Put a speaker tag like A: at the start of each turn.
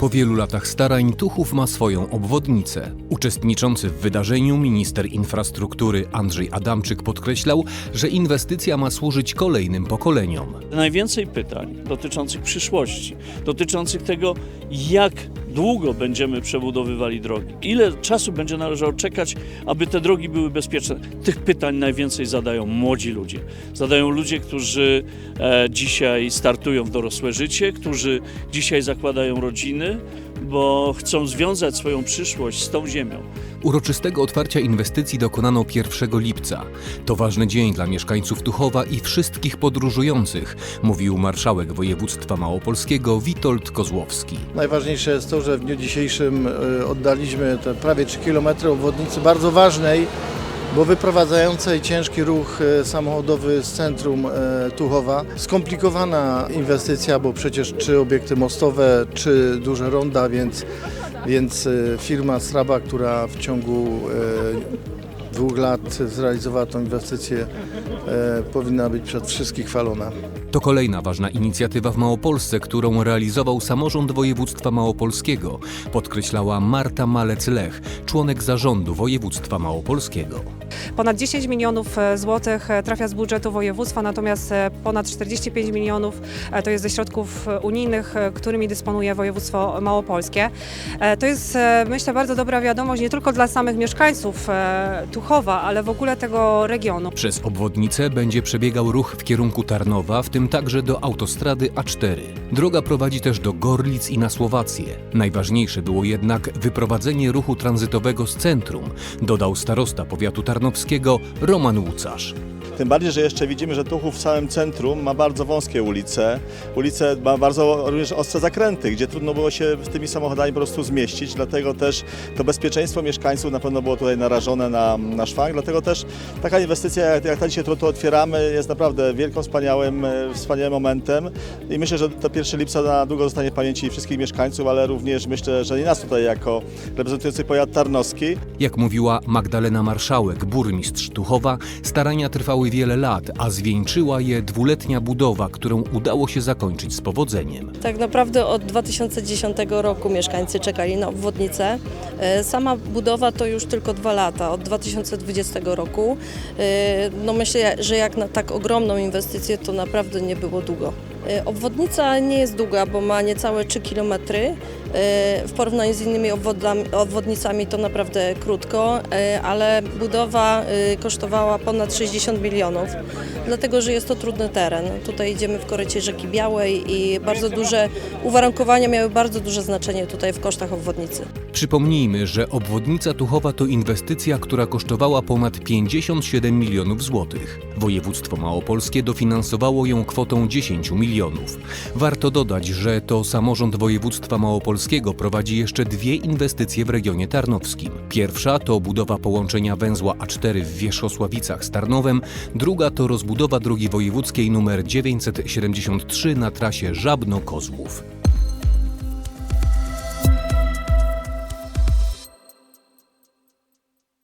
A: Po wielu latach starań Tuchów ma swoją obwodnicę. Uczestniczący w wydarzeniu minister infrastruktury Andrzej Adamczyk podkreślał, że inwestycja ma służyć kolejnym pokoleniom.
B: Najwięcej pytań dotyczących przyszłości, dotyczących tego, jak długo będziemy przebudowywali drogi, ile czasu będzie należało czekać, aby te drogi były bezpieczne. Tych pytań najwięcej zadają młodzi ludzie. Zadają ludzie, którzy e, dzisiaj startują w dorosłe życie, którzy dzisiaj zakładają rodziny, bo chcą związać swoją przyszłość z tą ziemią.
A: Uroczystego otwarcia inwestycji dokonano 1 lipca. To ważny dzień dla mieszkańców Tuchowa i wszystkich podróżujących, mówił marszałek województwa małopolskiego Witold Kozłowski.
C: Najważniejsze jest to, że w dniu dzisiejszym e, oddaliśmy te prawie 3 km obwodnicy bardzo ważnej, bo wyprowadzającej ciężki ruch e, samochodowy z centrum e, Tuchowa. Skomplikowana inwestycja, bo przecież trzy obiekty mostowe, trzy duże ronda, więc, więc e, firma Straba, która w ciągu dwóch lat zrealizowała tą inwestycję, e, powinna być przed wszystkich chwalona.
A: To kolejna ważna inicjatywa w Małopolsce, którą realizował samorząd województwa małopolskiego, podkreślała Marta Malec-Lech, członek zarządu województwa małopolskiego.
D: Ponad 10 milionów e, złotych e, trafia z budżetu województwa, natomiast e, ponad 45 milionów to jest ze środków unijnych, którymi dysponuje województwo małopolskie. To jest, myślę, bardzo dobra wiadomość nie tylko dla samych mieszkańców Tuchowa, ale w ogóle tego regionu.
A: Przez obwodnicę będzie przebiegał ruch w kierunku Tarnowa, w tym także do autostrady A4. Droga prowadzi też do Gorlic i na Słowację. Najważniejsze było jednak wyprowadzenie ruchu tranzytowego z centrum, dodał starosta powiatu Roman Łucarz.
E: Tym bardziej, że jeszcze widzimy, że Tuchów w samym centrum ma bardzo wąskie ulice. Ulice ma bardzo również ostre zakręty, gdzie trudno było się tymi samochodami po prostu zmieścić. Dlatego też to bezpieczeństwo mieszkańców na pewno było tutaj narażone na, na szwank. Dlatego też taka inwestycja, jak, jak ta dzisiaj tu otwieramy, jest naprawdę wielką, wspaniałym, e, wspaniałym momentem. I myślę, że to 1 lipca na długo zostanie w pamięci wszystkich mieszkańców, ale również myślę, że i nas tutaj jako reprezentujący powiat tarnowski.
A: Jak mówiła Magdalena Marszałek, burmistrz Tuchowa, starania trwały wiele lat, a zwieńczyła je dwuletnia budowa, którą udało się zakończyć z powodzeniem.
F: Tak naprawdę od 2010 roku mieszkańcy czekali na obwodnicę. E, Sama budowa to już tylko dwa lata, od 2020 roku. E, No myślę, że jak na tak ogromną inwestycję to naprawdę nie było długo. E, Obwodnica nie jest długa, bo ma niecałe 3 km. W porównaniu z innymi obwodnicami to naprawdę krótko, e, ale budowa e, kosztowała ponad 60 milionów, dlatego że jest to trudny teren. Tutaj idziemy w korycie rzeki Białej i bardzo duże uwarunkowania miały bardzo duże znaczenie tutaj w kosztach obwodnicy.
A: Przypomnijmy, że obwodnica Tuchowa to inwestycja, która kosztowała ponad 57 milionów złotych. Województwo małopolskie dofinansowało ją kwotą 10 milionów. Warto dodać, że to samorząd województwa małopolskiego prowadzi jeszcze dwie inwestycje w regionie tarnowskim. Pierwsza to budowa połączenia węzła A4 w Wierzchosławicach z Tarnowem, druga to rozbudowa drogi wojewódzkiej nr 973 na trasie Żabno-Kozłów.